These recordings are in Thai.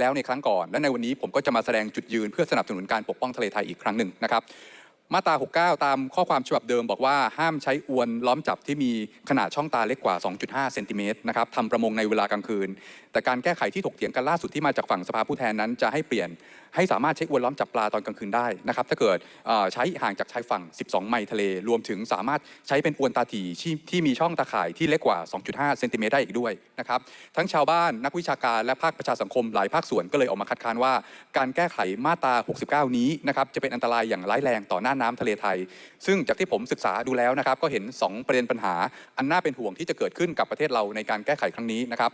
แล้วในครั้งก่อนและในวันนี้ผมก็จะมาแสดงจุดยืนเพื่อสนับสนุนการปกป้องทะเลไทยอีกครั้งหนึ่งนะครับ มาตรา 69 ตามข้อความฉบับเดิมบอกว่าห้ามใช้อวนล้อมจับที่มีขนาดช่องตาเล็กกว่า 2.5 เซนติเมตรนะครับทำประมงในเวลากลางคืน แต่การแก้ไขที่ถกเถียงกันล่าสุดที่มาจากฝั่งสภาผู้แทนนั้นจะให้เปลี่ยนให้สามารถใช้อวนล้อมจับปลาตอนกลางคืนได้นะครับถ้าเกิดใช้ห่างจากชายฝั่ง 12 ไมล์ทะเล รวมถึงสามารถใช้เป็นอวนตาถี่ที่ที่มีช่องตาข่ายที่เล็กกว่า 2.5 เซนติเมตรได้อีกด้วยนะครับทั้งชาวบ้านนักวิชาการและภาคประชาสังคมหลายภาคส่วนก็เลยออกมาคัดค้านว่า การแก้ไขมาตรา 69 นี้นะครับจะเป็นอันตรายอย่างร้ายแรงต่อหน้าน้ำทะเลไทย ซึ่งจากที่ผมศึกษาดูแล้วนะครับก็เห็น 2 ประเด็นปัญหา อันน่าเป็นห่วงที่จะเกิดขึ้นกับประเทศเราในการแก้ไขครั้งนี้นะครับ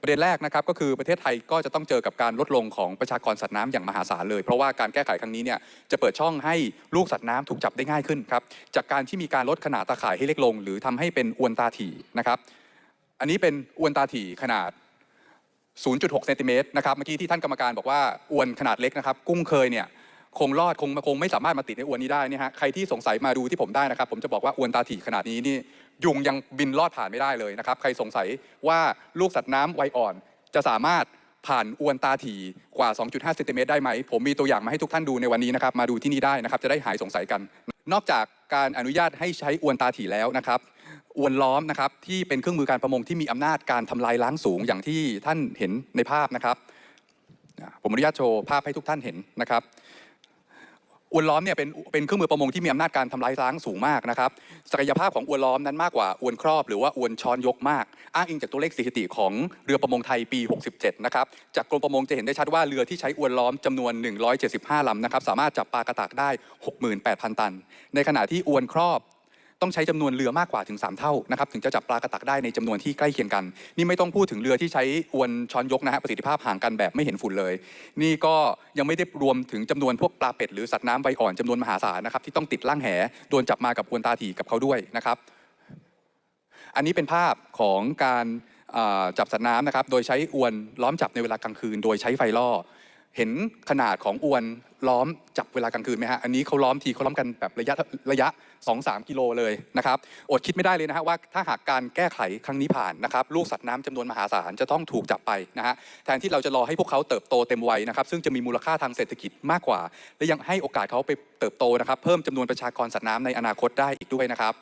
ประเด็นแรกนะครับก็คือประเทศไทยก็จะต้องเจอกับการลดลงของประชากรสัตว์น้ำอย่างมหาศาลเลย เพราะว่าการแก้ไขครั้งนี้เนี่ยจะเปิดช่องให้ลูกสัตว์น้ำถูกจับได้ง่ายขึ้นครับจากการที่มีการลดขนาดตาข่ายให้เล็กลง หรือทำให้เป็นอวนตาถี่นะครับอันนี้เป็นอวนตาถี่ขนาด 0.6 เซนติเมตรนะครับเมื่อกี้ที่ท่านกรรมการบอกว่าอวนขนาดเล็กนะครับกุ้งเคยเนี่ย คงรอดคงคงไม่สามารถมาติดในอวนนี้ได้นี่ฮะใครที่สงสัยมาดูที่ผมได้นะครับ ผมจะบอกว่าอวนตาถี่ขนาดนี้นี่ยุงยังบินลอดผ่านไม่ได้เลยนะครับ ใครสงสัยว่าลูกสัตว์น้ำวัยอ่อน จะสามารถผ่านอวนตาถี่กว่า 2.5เซนติเมตรได้ไหม ผมมีตัวอย่างมาให้ทุกท่านดูในวันนี้นะครับ มาดูที่นี่ได้นะครับ จะได้หายสงสัยกัน นอกจากการอนุญาตให้ใช้อวนตาถี่แล้วนะครับ อวนล้อมนะครับที่เป็นเครื่องมือการประมงที่มีอำนาจการทำลายล้างสูงอย่างที่ท่านเห็นในภาพนะครับ ผมอนุญาตโชว์ภาพให้ทุกท่านเห็นนะครับ อวนล้อมเนี่ยเป็นเป็นเครื่องมือประมงที่มีอำนาจการทำลายล้างสูงมากนะครับศักยภาพของอวนล้อมนั้นมากกว่าอวนครอบ หรือว่าอวนช้อนยกมาก อ้างอิงจากตัวเลขสถิติของเรือประมงไทยปี 67 นะครับจากกรมประมงจะเห็นได้ชัดว่าเรือที่ใช้อวนล้อมจำนวน 175 ลำนะครับสามารถจับปลากระตักได้ 68,000 ตัน ในขณะที่อวนครอบ ต้องใช้จำนวนเรือมากกว่าถึง 3 เท่านะครับถึงจะจับปลากระตักได้ในจำนวนที่ใกล้เคียงกัน นี่ไม่ต้องพูดถึงเรือที่ใช้อวนช้อนยกนะฮะประสิทธิภาพห่างกันแบบไม่เห็นฝุ่นเลย นี่ก็ยังไม่ได้รวมถึงจำนวนพวกปลาเป็ดหรือสัตว์น้ำใบอ่อนจำนวนมหาศาลนะครับที่ต้องติดล่างแหโดนจับมากับอวนตาถี่กับเขาด้วยนะครับ อันนี้เป็นภาพของการจับสัตว์น้ำนะครับโดยใช้อวนล้อมจับในเวลากลางคืน โดยใช้ไฟล่อ เห็นขนาดของอวนล้อมจับเวลากลางคืนไหมฮะ อันนี้เขาล้อมทีเขาล้อมกันแบบระยะระยะ 2-3 กิโลเลยนะครับ อดคิดไม่ได้เลยนะฮะว่าถ้าหากการแก้ไขครั้งนี้ผ่านนะครับลูกสัตว์น้ำจำนวนมหาศาลจะต้องถูกจับไปนะฮะแทนที่เราจะรอให้พวกเขาเติบโตเต็มวัยนะครับ ซึ่งจะมีมูลค่าทางเศรษฐกิจมากกว่า และยังให้โอกาสเขาไปเติบโตนะครับ เพิ่มจำนวนประชากรสัตว์น้ำในอนาคตได้อีกด้วยนะครับ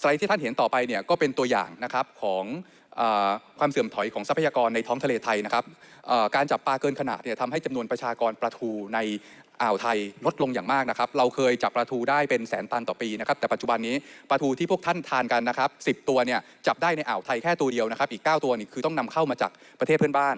สไลด์ที่ท่านเห็นต่อไปเนี่ยก็เป็นตัวอย่างนะครับของ ความเสื่อมถอยของทรัพยากรในท้องทะเลไทยนะครับการจับปลาเกินขนาดเนี่ยทำให้จำนวนประชากรปลาทูในอ่าวไทยลดลงอย่างมากนะครับ เราเคยจับปลาทูได้เป็นแสนตันต่อปีนะครับ แต่ปัจจุบันนี้ปลาทูที่พวกท่านทานกันนะครับ10 ตัวเนี่ยจับได้ในอ่าวไทยแค่ตัวเดียวนะครับ อีก 9 ตัวนี่คือต้องนำเข้ามาจากประเทศเพื่อนบ้าน